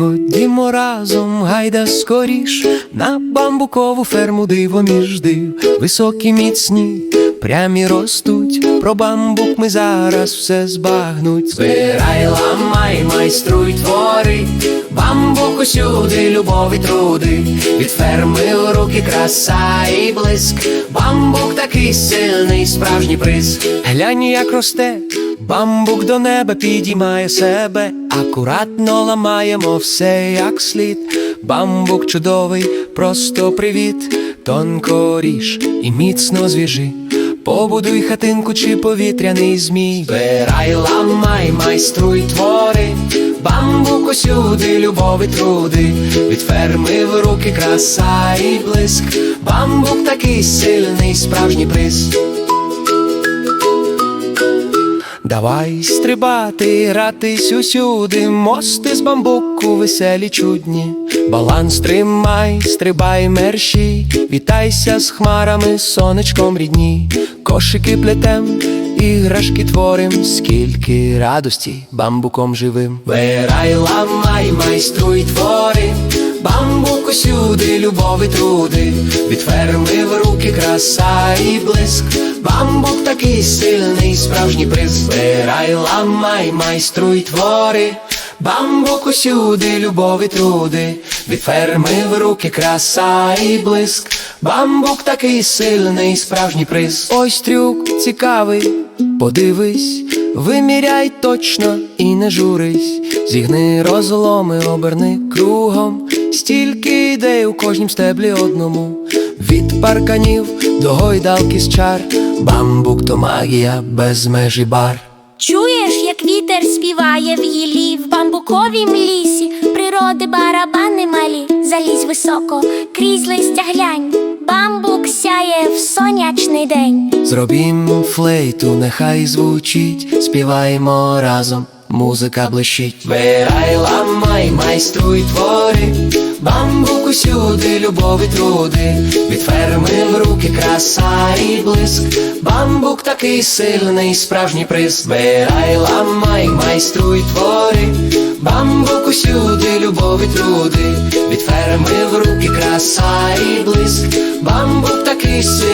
Ходімо разом, гайда скоріш, на бамбукову ферму диво між див, високі міцні, прямі ростуть, про бамбук ми зараз все збагнуть. Збирай, ламай, майструй, твори, усюди, любові труди, від ферми в руки краса і блиск, бамбук такий сильний, справжній приз. Глянь, як росте. Бамбук до неба підіймає себе, акуратно ламаємо все як слід. Бамбук чудовий, просто привіт, тонко ріж і міцно зв'яжи. Побудуй хатинку чи повітряний змій. Збирай, ламай, майструй твори. Бамбук усюди, любові труди, від ферми в руки краса і блиск. Бамбук такий сильний, справжній приз. Давай стрибати, гратись усюди, мости з бамбуку веселі чудні. Баланс тримай, стрибай мерщій, вітайся з хмарами, сонечком рідні, кошики плетем, іграшки творим, скільки радості бамбуком живим. Вирай, ламай, майструй твори, бамбук усюди, любові труди, від ферми в руки краса і блиск. Бамбук такий сильний, справжній приз. Збирай, ламай, майструй твори. Бамбук усюди, любові труди, від ферми в руки краса і блиск. Бамбук такий сильний, справжній приз. Ось трюк цікавий, подивись, виміряй точно і не журись. Зігни розломи, оберни кругом, стільки ідей у кожнім стеблі одному. Від парканів до гойдалки з чар, бамбук то магія без межі бар. Чуєш, як вітер співає в гілі в бамбуковім лісі, природи барабани малі, залізь високо, крізь листя глянь, бамбук сяє в сонячний день. Зробім флейту, нехай звучить, співаємо разом, музика блищить. Вирай, ламай, майструй твори, бамбук усюди, любові труди, від ферми в руки краса і блиск. Бамбук такий сильний, справжній приз. Вирай, ламай, майструй твори, бамбук усюди, любові труди, від ферми в руки краса і блиск. Бамбук